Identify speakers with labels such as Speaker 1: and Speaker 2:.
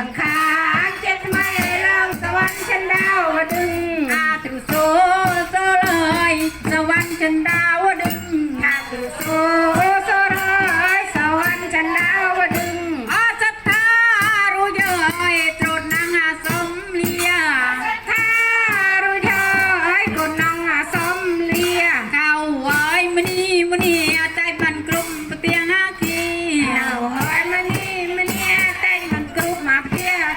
Speaker 1: สังขา
Speaker 2: รเจ็ด
Speaker 1: ไม่เล่า
Speaker 2: ส
Speaker 1: ว
Speaker 2: รรค์ฉันดา
Speaker 1: วดึ
Speaker 2: ง
Speaker 1: อาถึง
Speaker 2: โซ
Speaker 1: โซเลยสวรรค์ฉันดาวดึง
Speaker 2: อาถึงโซโซเลยสวรรค์ฉันดาวดึง
Speaker 1: อาสตา
Speaker 2: รู้ย่
Speaker 1: อะ